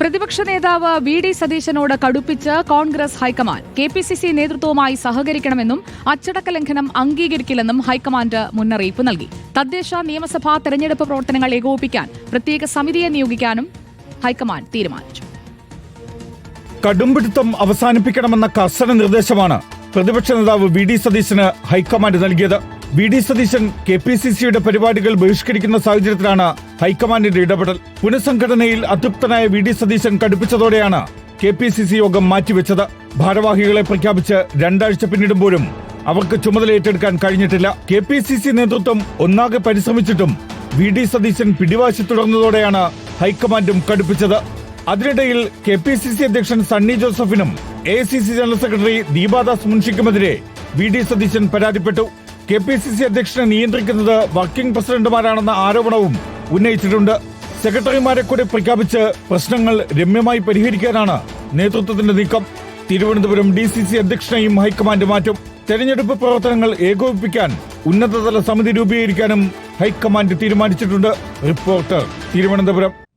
പ്രതിപക്ഷ നേതാവ് V D സതീശനോട് കടുപ്പിച്ച് Congress high command. K P C C നേതൃത്വവുമായി സഹകരിക്കണമെന്നും അച്ചടക്ക ലംഘനം അംഗീകരിക്കില്ലെന്നും ഹൈക്കമാൻഡ് മുന്നറിയിപ്പ് നൽകി. തദ്ദേശ നിയമസഭാ തെരഞ്ഞെടുപ്പ് പ്രവർത്തനങ്ങൾ ഏകോപിപ്പിക്കാൻ പ്രത്യേക സമിതിയെ നിയോഗിക്കാനും ഹൈക്കമാൻഡ് തീരുമാനിച്ചു. കടുംപിടുത്തം അവസാനിപ്പിക്കണമെന്ന കർശന നിർദ്ദേശമാണ് പ്രതിപക്ഷ നേതാവ് വി ഡി സതീശന് ഹൈക്കമാൻഡ് നൽകിയത്. V D Satheesan K P C സിയുടെ പരിപാടികൾ ബഹിഷ്കരിക്കുന്ന സാഹചര്യത്തിലാണ് ഹൈക്കമാൻഡിന്റെ ഇടപെടൽ. പുനഃസംഘടനയിൽ അതൃപ്തനായ വി ഡി സതീശൻ കടുപ്പിച്ചതോടെയാണ് കെ പി സി സി യോഗം മാറ്റിവെച്ചത്. ഭാരവാഹികളെ പ്രഖ്യാപിച്ച് രണ്ടാഴ്ച പിന്നിടുമ്പോഴും അവർക്ക് ചുമതല ഏറ്റെടുക്കാൻ കഴിഞ്ഞിട്ടില്ല. കെ പി സി സി നേതൃത്വം ഒന്നാകെ പരിശ്രമിച്ചിട്ടും വി ഡി സതീശൻ പിടിവാശി തുടർന്നതോടെയാണ് ഹൈക്കമാൻഡും കടുപ്പിച്ചത്. അതിനിടയിൽ കെ പി സി സി അധ്യക്ഷൻ Sunny ജോസഫിനും A C C general secretary Deepadas മുൻഷിക്കുമെതിരെ V D Satheesan പരാതിപ്പെട്ടു. കെ പി സി സി അധ്യക്ഷനെ നിയന്ത്രിക്കുന്നത് വർക്കിംഗ് പ്രസിഡന്റുമാരാണെന്ന ആരോപണവും ഉന്നയിച്ചിട്ടുണ്ട്. സെക്രട്ടറിമാരെ കൂടി പ്രഖ്യാപിച്ച് പ്രശ്നങ്ങൾ രമ്യമായി പരിഹരിക്കാനാണ് നേതൃത്വത്തിന്റെ നീക്കം. തിരുവനന്തപുരം ഡി സി സി അധ്യക്ഷനെയും ഹൈക്കമാൻഡ് മാറ്റും. തെരഞ്ഞെടുപ്പ് പ്രവർത്തനങ്ങൾ ഏകോപിപ്പിക്കാൻ ഉന്നതതല സമിതി രൂപീകരിക്കാനും ഹൈക്കമാൻഡ് തീരുമാനിച്ചിട്ടുണ്ട്. റിപ്പോർട്ടർ തിരുവനന്തപുരം.